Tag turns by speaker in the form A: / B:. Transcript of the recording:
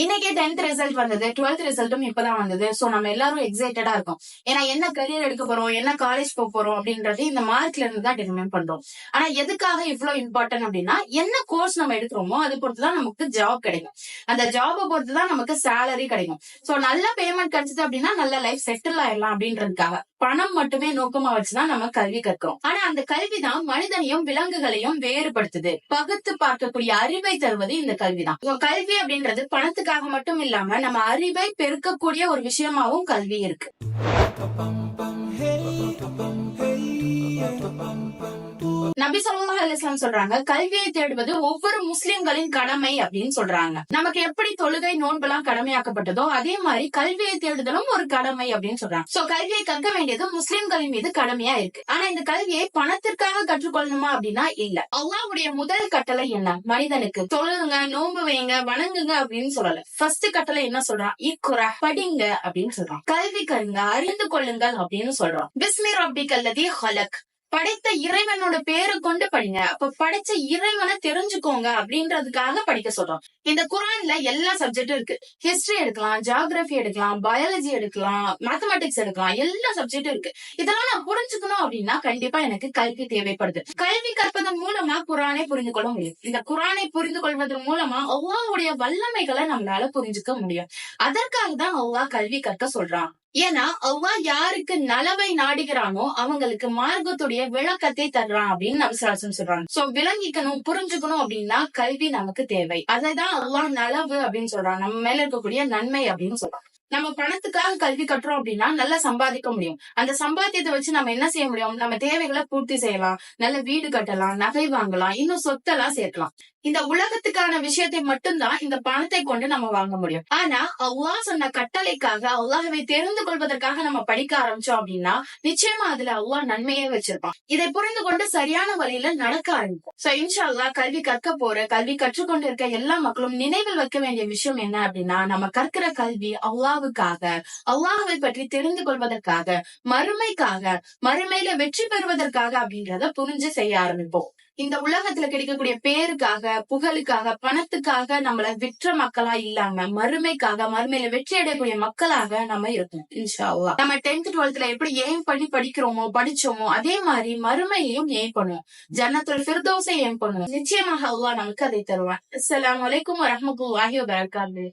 A: இன்னைக்கே tenth result வந்தது twelfth ரிசல்ட்டும் இப்பதான் வந்தது. சோ நம்ம எல்லாரும் எக்ஸைட்டடா இருக்கோம். ஏன்னா என்ன கரியர் எடுக்க போறோம் என்ன காலேஜ் போக போறோம் அப்படின்றது இந்த மார்க்ல இருந்து தான் டிட்டர்மைன் பண்றோம். ஆனா எதுக்காக இவ்வளவு இம்பார்ட்டன்ட் அப்படின்னா என்ன கோர்ஸ் நம்ம எடுக்கிறோமோ அது பொறுத்துதான் நமக்கு ஜாப் கிடைக்கும். அந்த ஜாபை பொறுத்துதான் நமக்கு சேலரி கிடைக்கும். சோ நல்ல பேமெண்ட் கிடைச்சது அப்படின்னா நல்ல லைஃப் செட்டில் ஆயிடலாம் அப்படின்றதுக்காக. பணம் மட்டுமே நோக்கமா வச்சுதான் நம்ம கல்வி கற்கிறோம். ஆனா அந்த கல்வி தான் மனிதனையும் விலங்குகளையும் வேறுபடுத்துது. பகுத்து பார்க்கக்கூடிய அறிவை தருவது இந்த கல்விதான் கல்வி அப்படின்றது பணத்துக்காக மட்டும் இல்லாம நம்ம அறிவை பெருக்கக்கூடிய ஒரு விஷயமாவும் கல்வி இருக்கு. நபி ஸல்லல்லாஹு அலைஹி வஸல்லம் சொல்றாங்க கல்வியை தேடுவது ஒவ்வொரு முஸ்லிம்களின் கடமை அப்படின்னு சொல்றாங்க. நமக்கு எப்படி தொழுகை நோன்பெல்லாம் கடமையாக்கப்பட்டதோ அதே மாதிரி கல்வியை தேடுதலும் ஒரு கடமை அப்படின்னு சொல்றாங்க. சோ கல்வியை கற்க வேண்டியது முஸ்லிம்களின் மீது கடமையா இருக்கு. ஆனா இந்த கல்வியை பணத்திற்காக கற்றுக்கொள்ளணுமா அப்படின்னா இல்ல. அல்லாவுடைய முதல் கட்டளை என்ன? மனிதனுக்கு தொழுங்க நோன்பு வைங்க வணங்குங்க அப்படின்னு சொல்லல. ஃபர்ஸ்ட் கட்டளை என்ன சொல்றான்? இக்குரா படிங்க அப்படின்னு சொல்றான். கல்வி கருங்க அறிந்து கொள்ளுங்கள் அப்படின்னு சொல்றான். பிஸ்மி ரப்பி ஹலக். படைத்த இறைவனோட பேரை கொண்டு படிங்க. அப்ப படைச்ச இறைவனை தெரிஞ்சுக்கோங்க அப்படின்றதுக்காக படிக்க சொல்றோம். இந்த குரான்ல எல்லா சப்ஜெக்டும் இருக்கு. ஹிஸ்டரி எடுக்கலாம் ஜியாகிரபி எடுக்கலாம் பயாலஜி எடுக்கலாம் மேத்தமெட்டிக்ஸ் எடுக்கலாம். எல்லா சப்ஜெக்டும் இருக்கு. இதெல்லாம் நான் புரிஞ்சுக்கணும் அப்படின்னா கண்டிப்பா எனக்கு கல்வி தேவைப்படுது. கல்வி கற்பதன் மூலமா குரானை புரிந்து கொள்ள முடியும். இந்த குரானை புரிந்து கொள்வதன் மூலமா அவ்வாவுடைய வல்லமைகளை நம்மளால புரிஞ்சுக்க முடியும். அதற்காக தான் அவ்வா கல்வி கற்க சொல்றான். ஏன்னா அவ்வா யாருக்கு நலவை நாடுகிறானோ அவங்களுக்கு மார்க்கத்துடைய விளக்கத்தை தர்றான் அப்படின்னு நம்சராசன் சொல்றாங்க. சோ விளங்கிக்கணும் புரிஞ்சுக்கணும் அப்படின்னா கல்வி நமக்கு தேவை. அதைதான் அவ்வா நலவு அப்படின்னு சொல்றான். நம்ம மேல இருக்கக்கூடிய நன்மை அப்படின்னு சொல்றான். நம்ம பணத்துக்காக கல்வி கட்டுறோம் அப்படின்னா நல்லா சம்பாதிக்க முடியும். அந்த சம்பாத்தியத்தை வச்சு நம்ம என்ன செய்ய முடியும்? நம்ம தேவைகளை பூர்த்தி செய்யலாம். நல்ல வீடு கட்டலாம் நகை வாங்கலாம் இன்னும் சொத்தெல்லாம் சேர்க்கலாம். இந்த உலகத்துக்கான விஷயத்தை மட்டும்தான் இந்த பணத்தை கொண்டு நம்ம வாங்க முடியும். ஆனா அல்லாஹ் சொன்ன கட்டளைக்காக அல்லாஹவை தெரிந்து கொள்வதற்காக நம்ம படிக்க ஆரம்பிச்சோம் அப்படின்னா நிச்சயமா அதுல அல்லாஹ் நன்மையே வச்சிருப்பான். இதை புரிந்து கொண்டு சரியான வழியில நடக்க ஆரம்பிக்கும் சோ இன்ஷா அல்லாஹ் கல்வி கற்க போற கல்வி கற்றுக்கொண்டு இருக்க எல்லா மக்களும் நினைவில் வைக்க வேண்டிய விஷயம் என்ன அப்படின்னா நம்ம கற்கிற கல்வி அல்லாவுக்காக அல்லாஹவை பற்றி தெரிந்து கொள்வதற்காக மறுமைக்காக மறுமையில வெற்றி பெறுவதற்காக அப்படின்றத புரிஞ்சு செய்ய ஆரம்பிப்போம். இந்த உலகத்துல கிடைக்கக்கூடிய பேருக்காக புகழுக்காக பணத்துக்காக நம்மள விற்ற மக்களா இல்லாம மறுமைக்காக மறுமையில வெற்றி அடையக்கூடிய மக்களாக நம்ம இருக்கோம் இன்ஷாவா நம்ம டென்த் டுவெல்த்ல எப்படி ஏம் பண்ணி படிக்கிறோமோ படிச்சோமோ அதே மாதிரி மறுமையையும் ஏம் பண்ணுவோம் ஜன்னத்துல ஃபிர்தௌஸை ஏம் பண்ணுவோம் நிச்சயமாக அல்லாஹ் நமக்கு அதை தருவான். அஸ்ஸலாமு அலைக்கும் வரஹ்மத்துல்லாஹி வபரகாத்துஹு